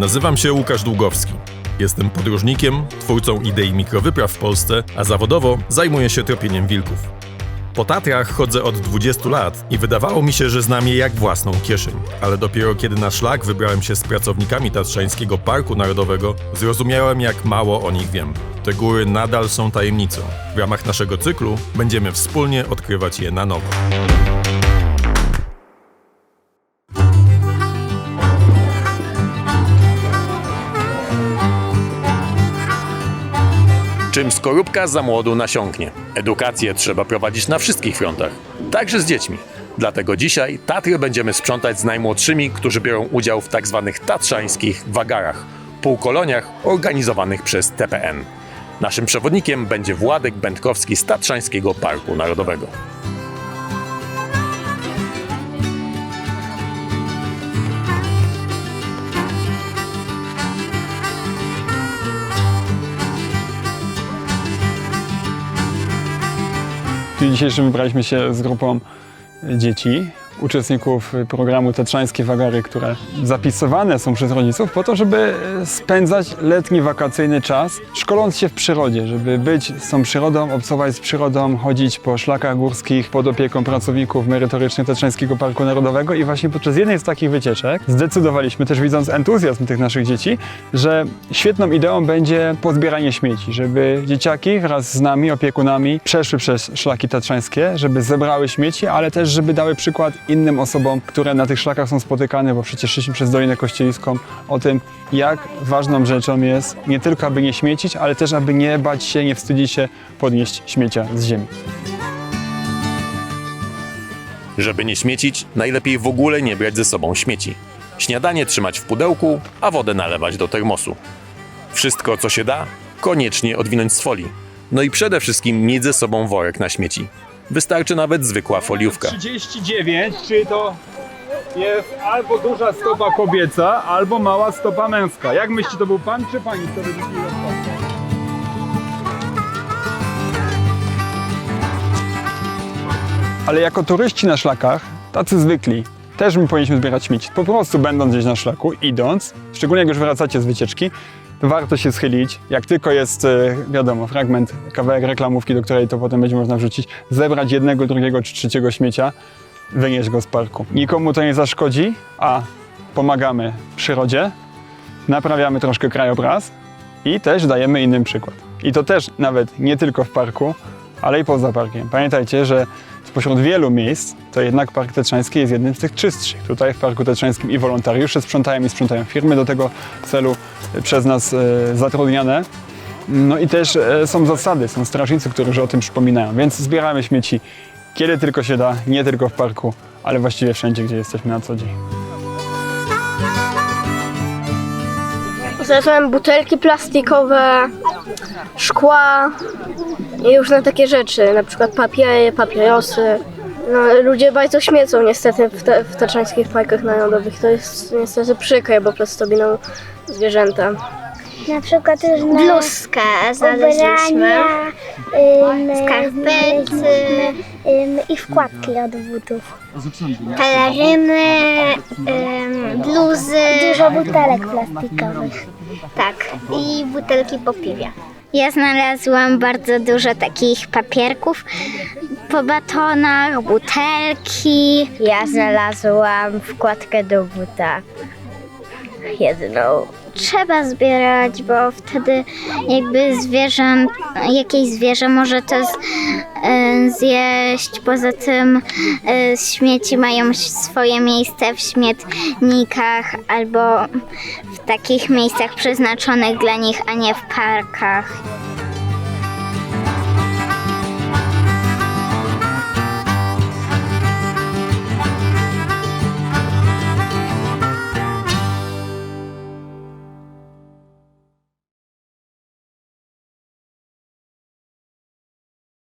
Nazywam się Łukasz Długowski. Jestem podróżnikiem, twórcą idei mikrowypraw w Polsce, a zawodowo zajmuję się tropieniem wilków. Po Tatrach chodzę od 20 lat i wydawało mi się, że znam je jak własną kieszeń. Ale dopiero kiedy na szlak wybrałem się z pracownikami Tatrzańskiego Parku Narodowego, zrozumiałem jak mało o nich wiem. Te góry nadal są tajemnicą. W ramach naszego cyklu będziemy wspólnie odkrywać je na nowo. Czym skorupka za młodu nasiąknie. Edukację trzeba prowadzić na wszystkich frontach, także z dziećmi. Dlatego dzisiaj Tatry będziemy sprzątać z najmłodszymi, którzy biorą udział w tak zwanych tatrzańskich wagarach, półkoloniach organizowanych przez TPN. Naszym przewodnikiem będzie Władek Będkowski z Tatrzańskiego Parku Narodowego. W dniu dzisiejszym wybraliśmy się z grupą dzieci, uczestników programu Tatrzańskie Wagary, które zapisywane są przez rodziców po to, żeby spędzać letni, wakacyjny czas, szkoląc się w przyrodzie, żeby być z tą przyrodą, obcować z przyrodą, chodzić po szlakach górskich pod opieką pracowników merytorycznych Tatrzańskiego Parku Narodowego. I właśnie podczas jednej z takich wycieczek zdecydowaliśmy, też widząc entuzjazm tych naszych dzieci, że świetną ideą będzie pozbieranie śmieci, żeby dzieciaki wraz z nami, opiekunami, przeszły przez szlaki tatrzańskie, żeby zebrały śmieci, ale też żeby dały przykład innym osobom, które na tych szlakach są spotykane, bo przecież szliśmy przez Dolinę Kościeliską, o tym, jak ważną rzeczą jest nie tylko, aby nie śmiecić, ale też, aby nie bać się, nie wstydzić się podnieść śmiecia z ziemi. Żeby nie śmiecić, najlepiej w ogóle nie brać ze sobą śmieci. Śniadanie trzymać w pudełku, a wodę nalewać do termosu. Wszystko, co się da, koniecznie odwinąć z folii. No i przede wszystkim mieć ze sobą worek na śmieci. Wystarczy nawet zwykła foliówka. 39, czyli to jest albo duża stopa kobieca, albo mała stopa męska. Jak myślicie, to był pan czy pani, kto wymyślił? Ale jako turyści na szlakach, tacy zwykli, też my powinniśmy zbierać śmieci. Po prostu będąc gdzieś na szlaku, idąc, szczególnie jak już wracacie z wycieczki, warto się schylić. Jak tylko jest, e, wiadomo, fragment, kawałek reklamówki, do której to potem będzie można wrzucić, zebrać jednego, drugiego czy trzeciego śmiecia, wynieść go z parku. Nikomu to nie zaszkodzi, a pomagamy przyrodzie, naprawiamy troszkę krajobraz i też dajemy innym przykład. I to też nawet nie tylko w parku, ale i poza parkiem. Pamiętajcie, że spośród wielu miejsc, to jednak Park Tatrzański jest jednym z tych czystszych. Tutaj w Parku Tatrzańskim i wolontariusze sprzątają i sprzątają firmy do tego celu e, przez nas e, zatrudniane. No i też e, są zasady, są strażnicy, którzy o tym przypominają, więc zbieramy śmieci kiedy tylko się da, nie tylko w parku, ale właściwie wszędzie, gdzie jesteśmy na co dzień. Znalazłem butelki plastikowe, szkła i różne takie rzeczy, na przykład papiery, papierosy. No, ludzie bardzo śmiecą niestety w, te, w tatrzańskich parkach narodowych. To jest niestety przykre, bo plastobiną zwierzęta. Na przykład różne bluzkę znaleźliśmy, ubrania, ym, skarpety, ym, i wkładki od butów. peleryny, ym, bluzy, Dużo butelek plastikowych. tak, i butelki po piwie. Ja znalazłam bardzo dużo takich papierków po batonach, butelki. Ja znalazłam wkładkę do buta. Jedną. Trzeba zbierać, bo wtedy jakby zwierzę, jakieś zwierzę może to z, e, zjeść. Poza tym e, śmieci mają swoje miejsce w śmietnikach albo w takich miejscach przeznaczonych dla nich, a nie w parkach.